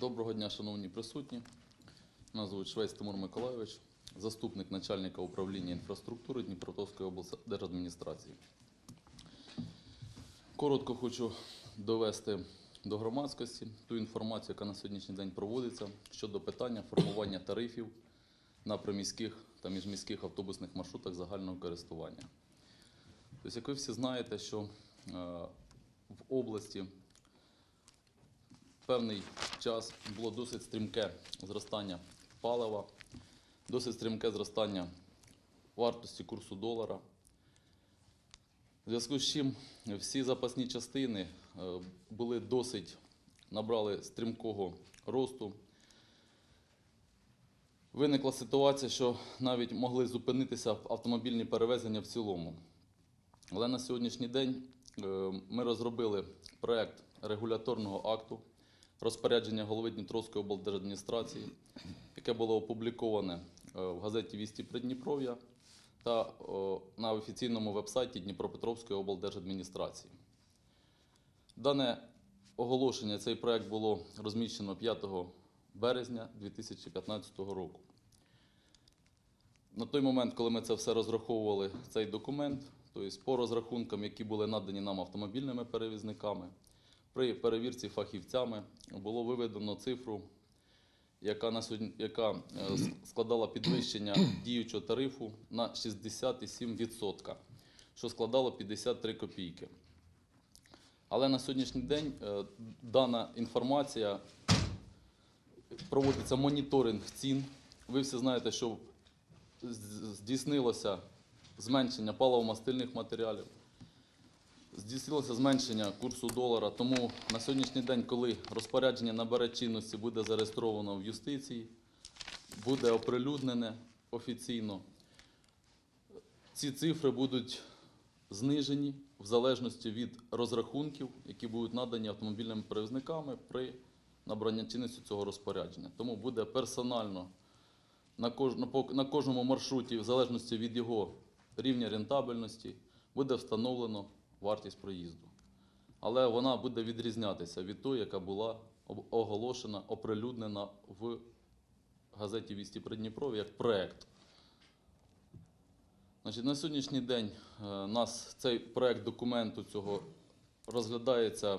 Доброго дня, шановні присутні. Мене звуть Швець Тимур Миколайович, заступник начальника управління інфраструктури Дніпропетровської облдержадміністрації. Коротко хочу довести до громадськості ту інформацію, яка на сьогоднішній день проводиться щодо питання формування тарифів на приміських та міжміських автобусних маршрутах загального користування. Тобто, як ви всі знаєте, що е, в області певний час було досить стрімке зростання палива, досить стрімке зростання вартості курсу долара. В зв'язку з чим всі запасні частини е, були досить, набрали стрімкого росту. Виникла ситуація, що навіть могли зупинитися автомобільні перевезення в цілому. Але на сьогоднішній день е, ми розробили проект регуляторного акту розпорядження голови Дніпровської облдержадміністрації, яке було опубліковане е, в газеті Вісті Придніпров'я та на офіційному вебсайті Дніпропетровської облдержадміністрації. Дане оголошення, цей проект було розміщено 5 березня 2015 року. На той момент, коли ми це все розраховували, цей документ, тобто по розрахункам, які були надані нам автомобільними перевізниками, при перевірці фахівцями було виведено цифру, яка, на сьогодні, яка е, складала підвищення діючого тарифу на 67%, що складало 53 копійки. Але на сьогоднішній день е, дана інформація проводиться моніторинг цін. Ви всі знаєте, що здійснилося зменшення паливо-мастильних матеріалів, здійснилося зменшення курсу долара. Тому на сьогоднішній день, коли розпорядження набере чинності, буде зареєстровано в юстиції, буде оприлюднене офіційно. Ці цифри будуть знижені в залежності від розрахунків, які будуть надані автомобільними перевізниками при набранні чинності цього розпорядження. Тому буде персонально на, кожному маршруті, в залежності від його рівня рентабельності, буде встановлено вартість проїзду. Але вона буде відрізнятися від тої, яка була оголошена, оприлюднена в газеті Вісті Придніпров'я як проект. Значить, на сьогоднішній день е, нас цей проект документу цього розглядається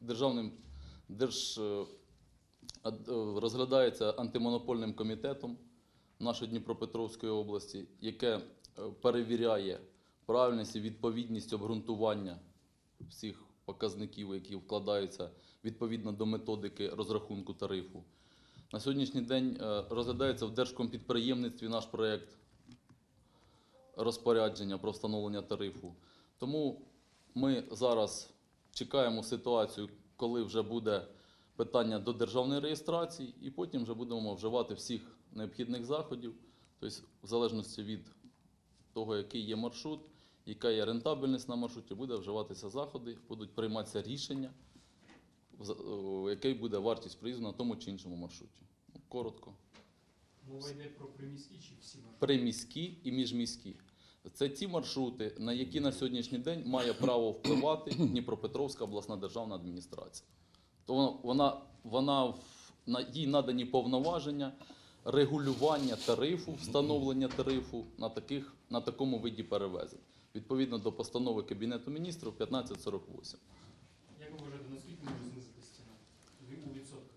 державним держ, е, е, розглядається антимонопольним комітетом нашої Дніпропетровської області, яке перевіряє правильність і відповідність обґрунтування всіх показників, які вкладаються відповідно до методики розрахунку тарифу. На сьогоднішній день е, розглядається в Держкомпідприємництві наш проєкт розпорядження про встановлення тарифу. Тому ми зараз чекаємо ситуацію, коли вже буде питання до державної реєстрації, і потім вже будемо вживати всіх необхідних заходів, тобто в залежності від того, який є маршрут, яка є рентабельність на маршруті, буде вживатися заходи, будуть прийматися рішення, о, який буде вартість проїзду на тому чи іншому маршруті. Ну, Коротко. Мова йде про приміські чи всі маршрути? приміські і міжміські. Це ті маршрути, на які на сьогоднішній день має право впливати Дніпропетровська обласна державна адміністрація. То вона, вона, вона їй надані повноваження регулювання тарифу, встановлення тарифу на, таких, на такому виді перевезень, відповідно до постанови Кабінету міністрів 1548. Як ви вважаєте, наскільки може знизитися ціна? У відсотках?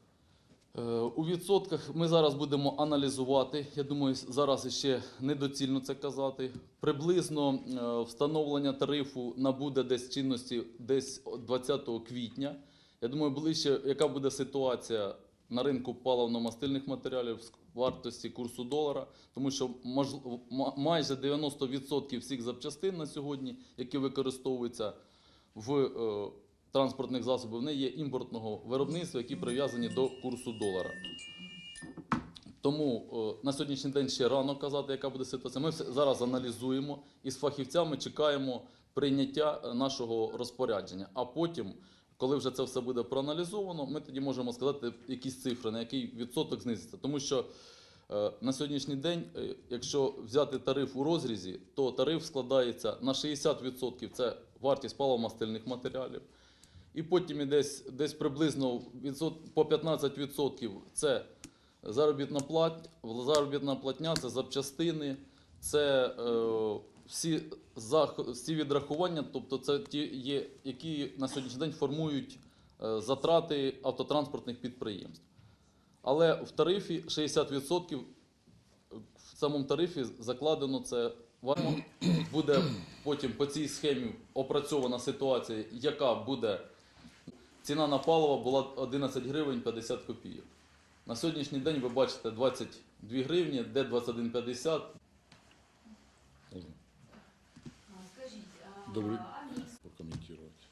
Е, У відсотках ми зараз будемо аналізувати. Я думаю, зараз ще недоцільно це казати. Приблизно е, встановлення тарифу набуде десь чинності десь 20 квітня. Я думаю, ближче, яка буде ситуація на ринку паливно-мастильних матеріалів вартості курсу долара, тому що майже 90% всіх запчастин на сьогодні, які використовуються в е, транспортних засобів, вони є імпортного виробництва, які прив'язані до курсу долара. Тому е, на сьогоднішній день ще рано казати, яка буде ситуація. Ми зараз аналізуємо і з фахівцями чекаємо прийняття е, нашого розпорядження. А потім, коли вже це все буде проаналізовано, ми тоді можемо сказати якісь цифри, на який відсоток знизиться. Тому що е, на сьогоднішній день, е, якщо взяти тариф у розрізі, то тариф складається на 60% це вартість паливомастильних матеріалів. І потім десь, десь приблизно по 15% це заробітна платня, заробітна платня, це запчастини, це е, всі, зах, всі відрахування, тобто це ті, є, які на сьогоднішній день формують е, затрати автотранспортних підприємств. Але в тарифі 60% в самому тарифі закладено це вам буде потім по цій схемі опрацьована ситуація, яка буде ціна на паливо була 11 гривень 50 копійок. На сьогоднішній день ви бачите 22 гривні, де 21,50. А, Скажіть, а, Добрый- а мікс? прокомментировать.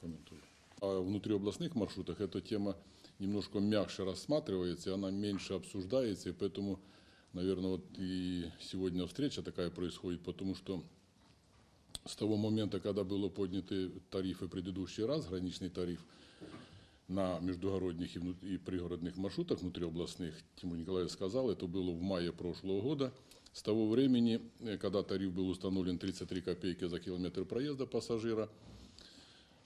Комментую. А внутриобластных маршрутах эта тема немножко мягче рассматривается, и она меньше обсуждается, и поэтому, наверное, вот и сегодня встреча такая происходит, потому что с того момента, когда было подняты тарифы предыдущий раз, граничный тариф на междугородних и, вну- и пригородных маршрутах внутриобластных, Тимур Николаевич сказал, это было в мае прошлого года. С того времени, э, когда тариф был установлен 33 копейки за километр проезда пассажира,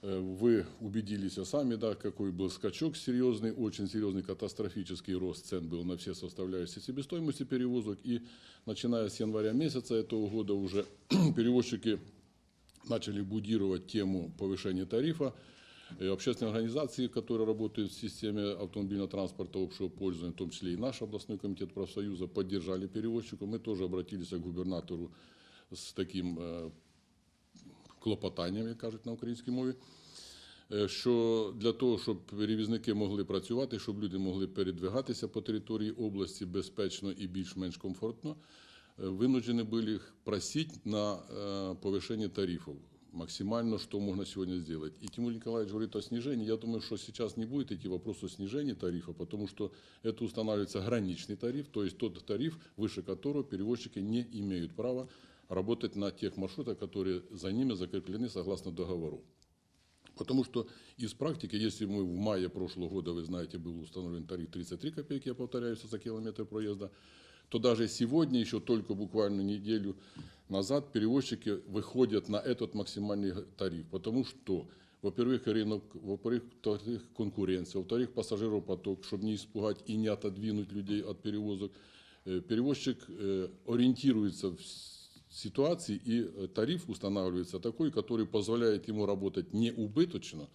э, вы убедились сами, да, какой был скачок серьезный, очень серьезный катастрофический рост цен был на все составляющие себестоимости перевозок. И начиная с января месяца этого года уже перевозчики начали будировать тему повышения тарифа. Э, Общественные организации, которые работают в системе автомобильного транспорта общего пользования, в том числе и наш областной комитет профсоюза, поддержали перевозчиков. Мы тоже обратились к губернатору с таким э, клопотанням, як кажуть на українській мові, е, що для того, щоб перевізники могли працювати, щоб люди могли передвигатися по території області безпечно і більш-менш комфортно, е, вынуждены были их просить на э, повышение тарифов. Максимально, что можно сегодня сделать. И Тимур Николаевич говорит о снижении. Я думаю, что сейчас не будет идти вопрос о снижении тарифа, потому что это устанавливается граничный тариф, то есть тот тариф, выше которого перевозчики не имеют права работать на тех маршрутах, которые за ними закреплены согласно договору. Потому что из практики, если мы в мае прошлого года, вы знаете, был установлен тариф 33 копейки, я повторяюсь, за километр проезда, то даже сегодня, еще только буквально неделю назад, перевозчики выходят на этот максимальный тариф. Потому что, во-первых, рынок, во-вторых, конкуренция, во-вторых, пассажиропоток, чтобы не испугать и не отодвинуть людей от перевозок. Э, Перевозчик э, ориентируется в ситуации, и э, тариф устанавливается такой, который позволяет ему работать не убыточно,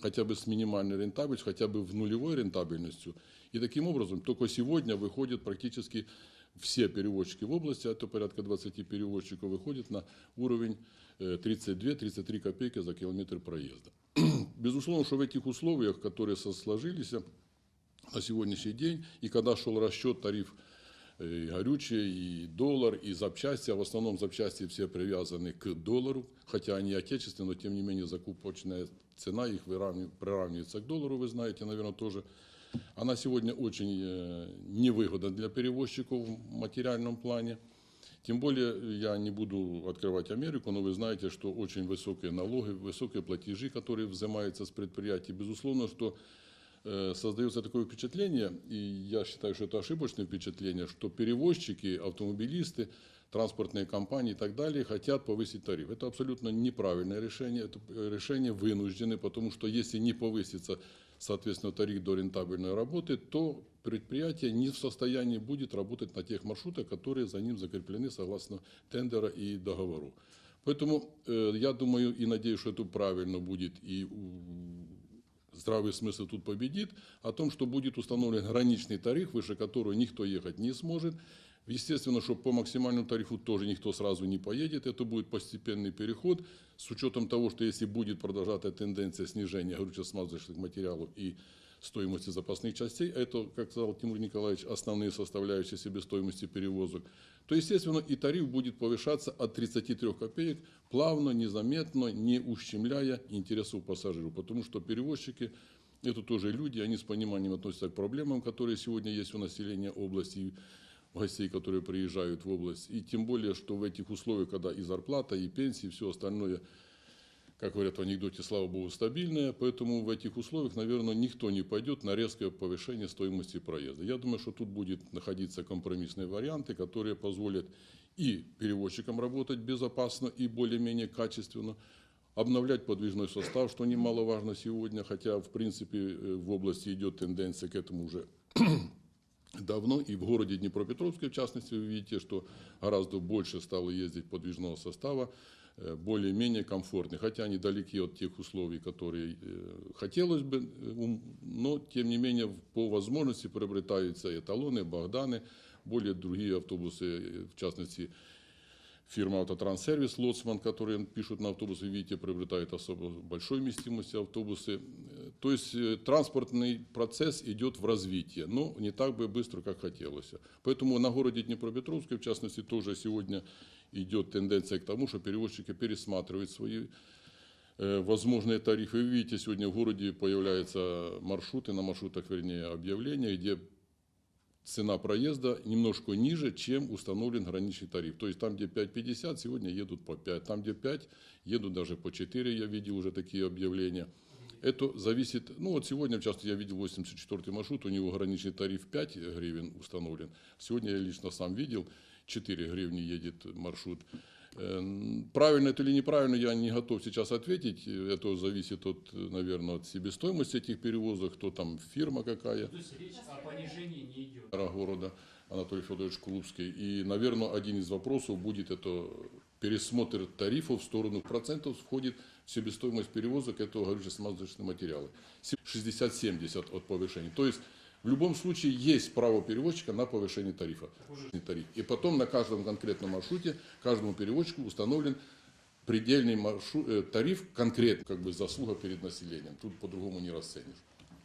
хотя бы с минимальной рентабельностью, хотя бы в нулевой рентабельностью. И таким образом только сегодня выходят практически все перевозчики в области, а это порядка 20 перевозчиков, выходят на уровень э, 32-33 копейки за километр проезда. Безусловно, что в этих условиях, которые сложились на сегодняшний день, и когда шел расчет тариф э, и горючее, и доллар, и запчасти, а в основном запчасти все привязаны к доллару, хотя они отечественные, но тем не менее закупочная цена их приравнивается к доллару, вы знаете, наверное, тоже. Она сегодня очень э, невыгодна для перевозчиков в материальном плане. Тем более я не буду открывать Америку, но вы знаете, что очень высокие налоги, высокие платежи, которые взимаются с предприятий. Безусловно, что э, создается такое впечатление, и я считаю, что это ошибочное впечатление, что перевозчики, автомобилисты, транспортные компании и так далее хотят повысить тариф. Это абсолютно неправильное решение, это э, решение вынуждены, потому что если не повысится, соответственно, тариф до рентабельной работы, то предприятие не в состоянии будет работать на тех маршрутах, которые за ним закреплены согласно тендера и договору. Поэтому э, я думаю и надеюсь, что это правильно будет и у- здравый смысл тут победит, о том, что будет установлен граничный тариф, выше которого никто ехать не сможет. Естественно, что по максимальному тарифу тоже никто сразу не поедет. Это будет постепенный переход с учетом того, что если будет продолжаться тенденция снижения горюче-смазочных материалов и стоимости запасных частей, а это, как сказал Тимур Николаевич, основные составляющие себестоимости перевозок, то, естественно, и тариф будет повышаться от 33 копеек плавно, незаметно, не ущемляя интересов пассажиров. Потому что перевозчики – это тоже люди, они с пониманием относятся к проблемам, которые сегодня есть у населения области, гостей, которые приезжают в область. И тем более, что в этих условиях, когда и зарплата, и пенсии, и все остальное – как говорят в анекдоте, слава богу, стабильная, поэтому в этих условиях, наверное, никто не пойдет на резкое повышение стоимости проезда. Я думаю, что тут будет находиться компромиссные варианты, которые позволят и перевозчикам работать безопасно и более-менее качественно, обновлять подвижной состав, что немаловажно сегодня, хотя, в принципе, э, в области идет тенденция к этому уже давно. И в городе Днепропетровске, в частности, вы видите, что гораздо больше стало ездить подвижного состава, э, более-менее комфортный, хотя они далеки от тех условий, которые э, хотелось бы, э, ум- но, тем не менее, по возможности приобретаются эталоны, Богданы, более другие автобусы, э, в частности, фирма «Автотранссервис», «Лоцман», которые пишут на автобусы, видите, приобретают особо большой вместимости автобусы. Э, То есть э, транспортный процесс идет в развитие, но не так бы быстро, как хотелось. Поэтому на городе Днепропетровске, в частности, тоже сегодня идет тенденция к тому, что перевозчики пересматривают свои э, возможные тарифы. Вы видите, сегодня в городе появляются маршруты, на маршрутах, вернее, объявления, где цена проезда немножко ниже, чем установлен граничный тариф. То есть там, где 5,50, сегодня едут по 5. Там, где 5, едут даже по 4, я видел уже такие объявления. Это зависит, ну вот сегодня, в частности, я видел 84 маршрут, у него граничный тариф 5 гривен установлен. Сегодня я лично сам видел, 4 гривни едет маршрут. Э, Правильно это или неправильно, я не готов сейчас ответить. Это зависит от, наверное, от себестоимости этих перевозок, кто там фирма какая То есть речь о понижении не идет. города Анатолий Федорович Крупский. И, наверное, один из вопросов будет это пересмотр тарифов в сторону процентов входит в себестоимость перевозок этого горюче-смазочные материалы. 60-70 от повышения. То есть в любом случае есть право перевозчика на повышение тарифа. Тариф. И потом на каждом конкретном маршруте каждому перевозчику установлен предельный маршрут, э, тариф конкретно, как бы заслуга перед населением. Тут по-другому не расценишь.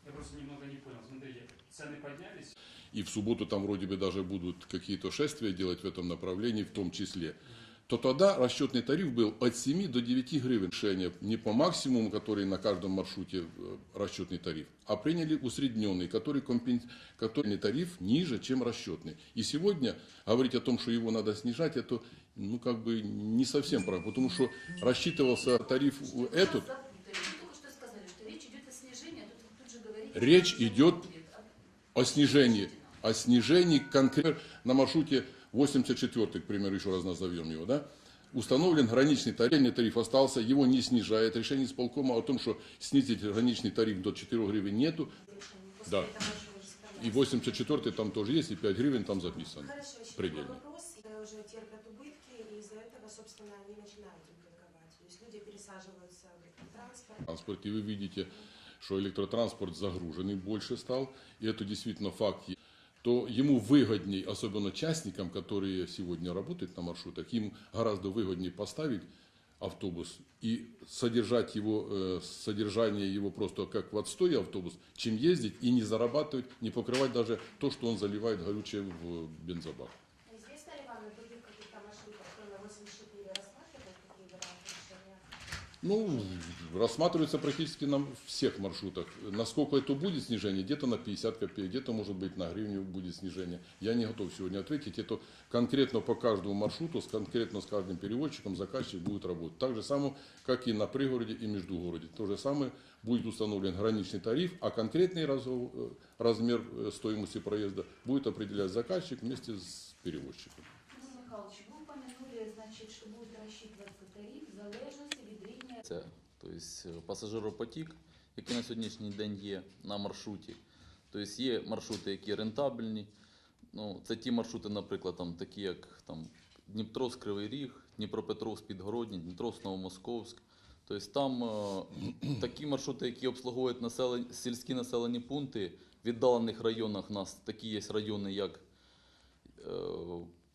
Я просто немного не понял. Смотрите, цены поднялись, и в субботу там вроде бы даже будут какие-то шествия делать в этом направлении в том числе, то тогда расчетный тариф был от 7 до 9 гривен решение не по максимуму, который на каждом маршруте э, расчетный тариф, а приняли усредненный, который, компен... который тариф ниже, чем расчетный. И сегодня говорить о том, что его надо снижать, это ну, как бы не совсем правильно, потому что рассчитывался тариф этот, речь идет о снижении, о снижении конкретно на маршруте 84, к примеру, еще раз назовем его, да, установлен граничный тариф, Реальный тариф остался, его не снижает. Решение исполкома о том, что снизить граничный тариф до 4 гривен нету, Да. и 84 там тоже есть, и 5 гривен там записано. Хорошо, предельно. вопрос. Уже терпят убытки, и из-за этого, собственно, они начинают. То есть люди пересаживаются в электротранспорт. транспорт, и вы видите, что электротранспорт загруженный больше стал, и это действительно факт, то ему выгодней, особенно частникам, которые сегодня работают на маршрутах, им гораздо выгоднее поставить автобус и содержать его, э, содержание его просто как в отстой автобус, чем ездить и не зарабатывать, не покрывать даже то, что он заливает горючее в бензобак. Ну, рассматривается практически на всех маршрутах. Насколько это будет снижение, где-то на 50 копеек, где-то, может быть, на гривню будет снижение. Я не готов сегодня ответить. Это конкретно по каждому маршруту, с конкретно с каждым переводчиком заказчик будет работать. Так же само, как и на пригороде и междугороде. То же самое будет установлен граничный тариф, а конкретный э, размер э, стоимости проезда будет определять заказчик вместе с перевозчиком. Михайлович, від Це тобто, е, пасажиропотік, який на сьогоднішній день є на маршруті. Тобто є маршрути, які рентабельні. Ну, це ті маршрути, наприклад, там, такі як там, Дніпровськ Кривий Ріг, Дніпропетровськ Підгородні, Дніпровськ Новомосковськ. Тобто там е, такі маршрути, які обслуговують населень, сільські населені пункти в віддалених районах у нас такі є райони, як е,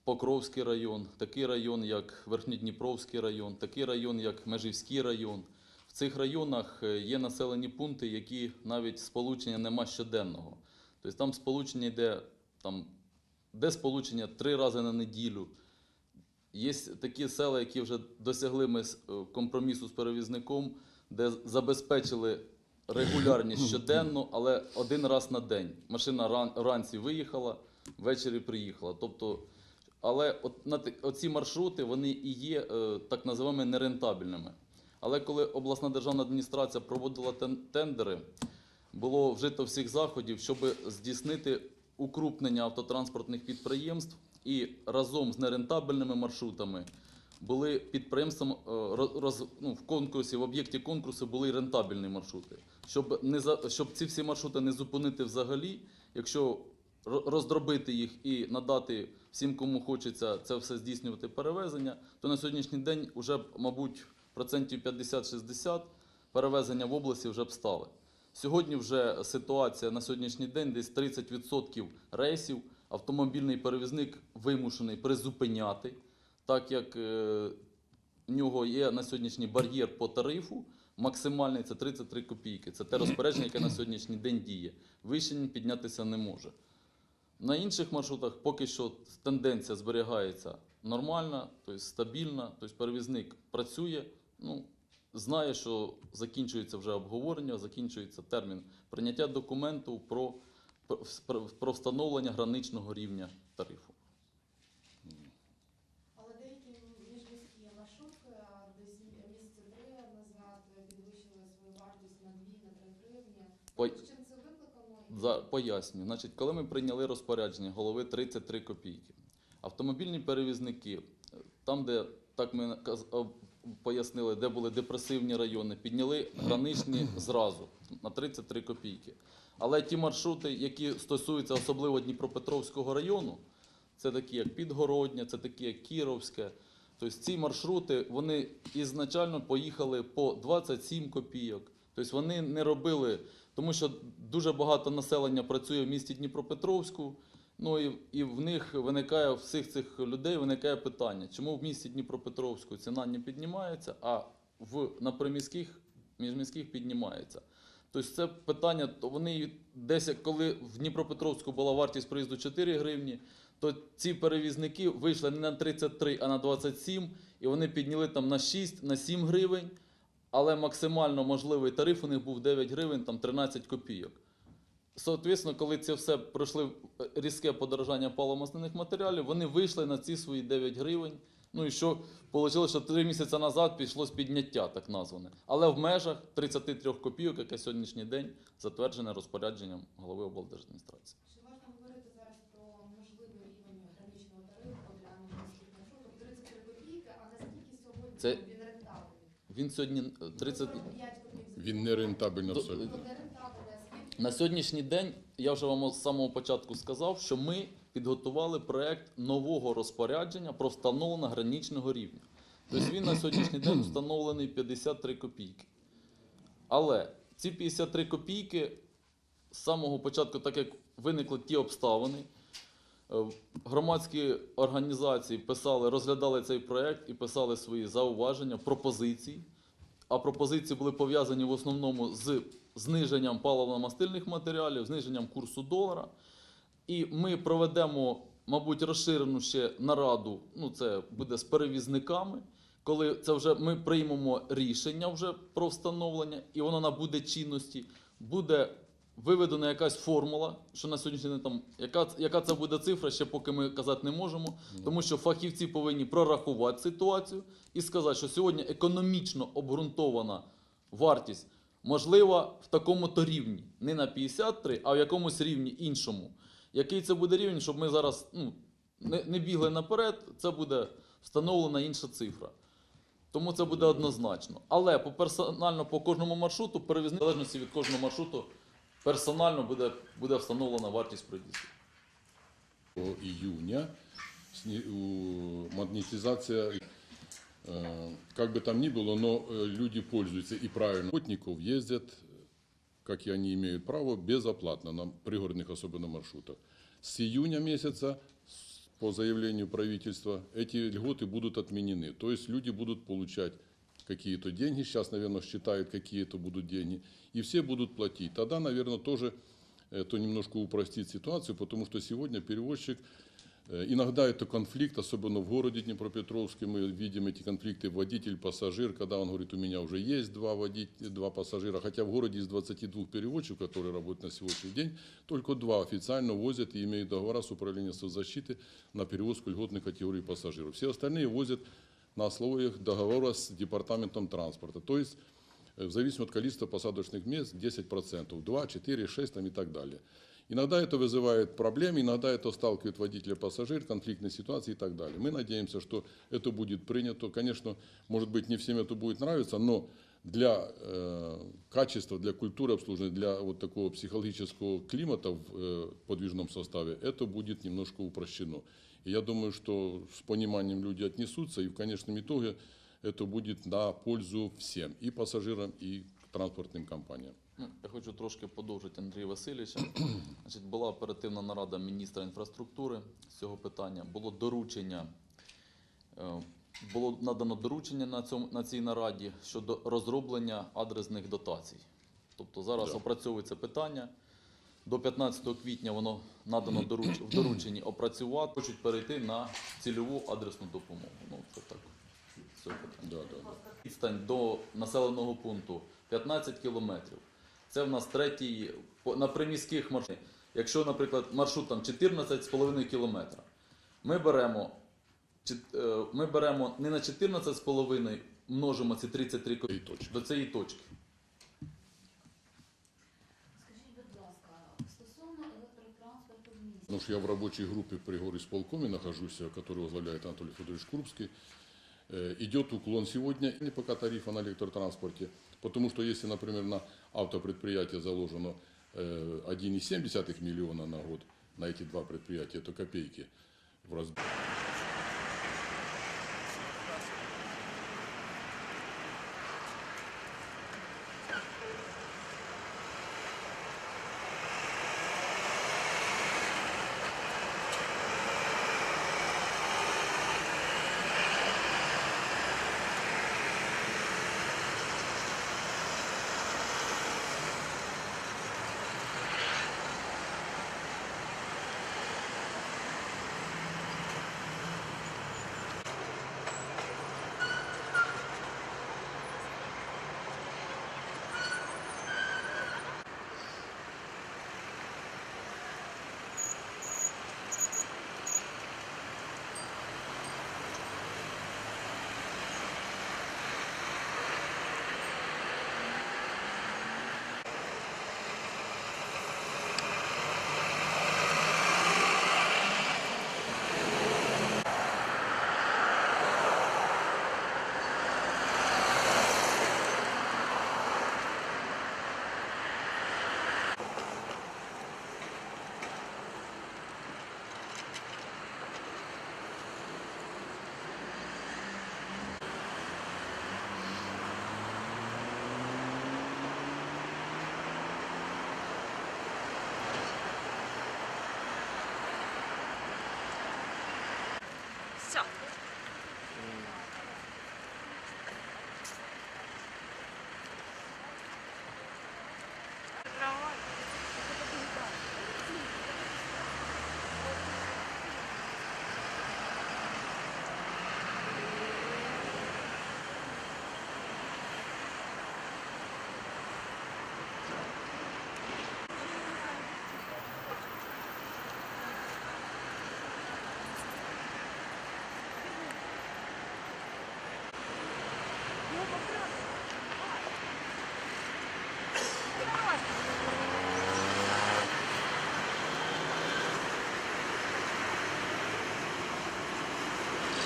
Покровський район, такий район, як Верхньодніпровський район, такий район, як Межівський район. В цих районах е, є населені пункти, які навіть сполучення нема щоденного. Тобто там сполучення йде там, де сполучення три рази на неділю. Є такі села, які вже досягли ми е, компромісу з перевізником, де забезпечили регулярність щоденно, але один раз на день. Машина ран, вранці виїхала, ввечері приїхала. Тобто, але от на оці маршрути вони і є е, так називаємо нерентабельними. Але коли обласна державна адміністрація проводила тендери, було вжито всіх заходів, щоб здійснити укрупнення автотранспортних підприємств і разом з нерентабельними маршрутами були підприємством е, роз, ну, в конкурсі, в об'єкті конкурсу були рентабельні маршрути. Щоб, не щоб ці всі маршрути не зупинити взагалі, якщо роздробити їх і надати всім, кому хочеться це все здійснювати перевезення, то на сьогоднішній день вже, мабуть, процентів 50-60 перевезення в області вже б стали. Сьогодні вже ситуація на сьогоднішній день десь 30% рейсів автомобільний перевізник вимушений призупиняти, так як е, в нього є на сьогоднішній бар'єр по тарифу. Максимальний це 33 копійки. Це те розпорядження, яке на сьогоднішній день діє. Вище піднятися не може. На інших маршрутах поки що тенденція зберігається нормальна, тобто стабільна, тобто перевізник працює, ну, знає, що закінчується вже обговорення, закінчується термін прийняття документу про, про, про встановлення граничного рівня тарифу. Але поясню. Значить, коли ми прийняли розпорядження голови 33 копійки, автомобільні перевізники, е, там, де так ми е, пояснили, де були депресивні райони, підняли граничні зразу на 33 копійки. Але ті маршрути, які стосуються особливо Дніпропетровського району, це такі як Підгородня, це такі як Кіровське. Тобто ці маршрути вони ізначально поїхали по 27 копійок. Тобто вони не робили, тому що дуже багато населення працює в місті Дніпропетровську. Ну і, і в них виникає у всіх цих людей виникає питання, чому в місті Дніпропетровську ціна не піднімається, а в на приміських міжміських піднімається. Тобто це питання, то вони десь, коли в Дніпропетровську була вартість проїзду 4 гривні, то ці перевізники вийшли не на 33, а на 27, і вони підняли там на 6, на 7 гривень, але максимально можливий тариф у них був 9 гривень, там 13 копійок. Соответственно, коли це все пройшли е, різке подорожання паливомастильних матеріалів, вони вийшли на ці свої 9 гривень. Ну і що вийшло, що 3 місяці назад пішло підняття, так назване. Але в межах 33 копійок, яке сьогоднішній день затверджене розпорядженням голови облдержадміністрації. Чи можна говорити зараз про можливий рівень граничного тарифу для міжміських маршруток? 33 копійки, а наскільки сьогодні Це- він сьогодні е, 30... Він не рентабельно абсолютно. На сьогоднішній день я вже вам з самого початку сказав, що ми підготували проект нового розпорядження про встановлення граничного рівня. Тобто він на сьогоднішній день встановлений 53 копійки. Але ці 53 копійки з самого початку, так як виникли ті обставини, е, громадські організації писали, розглядали цей проект і писали свої зауваження, пропозиції. А пропозиції були пов'язані в основному з зниженням паливно-мастильних матеріалів, зниженням курсу долара. І ми проведемо, мабуть, розширену ще нараду. Ну, це буде з перевізниками. Коли це вже ми приймемо рішення вже про встановлення, і воно набуде чинності, буде виведена якась формула, що на сьогоднішній день там, яка, яка це буде цифра, ще поки ми казати не можемо, тому що фахівці повинні прорахувати ситуацію і сказати, що сьогодні економічно обґрунтована вартість можлива в такому-то рівні, не на 53, а в якомусь рівні іншому. Який це буде рівень, щоб ми зараз ну, не, не бігли наперед, це буде встановлена інша цифра. Тому це буде однозначно. Але по персонально по кожному маршруту, перевізник, залежності від кожного маршруту, персонально буде, буде встановлена вартість проїзду. До июня сни- у- монетизация, э, как бы там ни было, но э, люди пользуются и правильно. Охотников ездят, как и они имеют право, безоплатно на пригородных особенно маршрутах. С июня месяца, с- по заявлению правительства, эти льготы будут отменены. То есть люди будут получать какие-то деньги, сейчас, наверное, считают, какие это будут деньги, и все будут платить. Тогда, наверное, тоже это немножко упростит ситуацию, потому что сегодня перевозчик, э, иногда это конфликт, особенно в городе Днепропетровске, мы видим эти конфликты водитель-пассажир, когда он говорит, у меня уже есть два, водителя, два пассажира, хотя в городе из 22 перевозчиков, которые работают на сегодняшний день, только два официально возят и имеют договора с управлением соцзащиты на перевозку льготной категории пассажиров. Все остальные возят на условиях договора с департаментом транспорта. То есть э, в зависимости от количества посадочных мест 10%, 2, 4, 6 там, и так далее. Иногда это вызывает проблемы, иногда это сталкивает водителя пассажир, конфликтные ситуации и так далее. Мы надеемся, что это будет принято. Конечно, может быть, не всем это будет нравиться, но для э, качества, для культуры обслуживания, для вот такого психологического климата в э, подвижном составе это будет немножко упрощено. И я думаю, что с пониманием люди отнесутся, и в конечном итоге это будет на пользу всем, и пассажирам, и транспортным компаниям. Ну, Я хочу трошки подовжити Андрія Васильовича. Значить, була оперативна нарада міністра інфраструктури з цього питання. Було доручення, е, було надано доручення на, цьому, на цій нараді щодо розроблення адресних дотацій. Тобто зараз Да. опрацьовується питання. До 15 квітня воно надано в дорученні опрацювати. Хочуть перейти на цільову адресну допомогу. Ну, це так. питання. Да, да, да. Відстань до населеного пункту 15 кілометрів. Це в нас третій на приміських маршрутах. Якщо, наприклад, маршрут там 14,5 кілометра, ми беремо, е, ми беремо не на 14,5 множимо ці 33 ко- до цієї точки. Потому что я в рабочей группе при горисполкоме нахожусь, которую возглавляет Анатолий Федорович Крупский. Э, Идет уклон сегодня не пока тарифа на электротранспорте, потому что если, например, на автопредприятие заложено э, 1,7 миллиона на год, на эти два предприятия, это копейки в раз.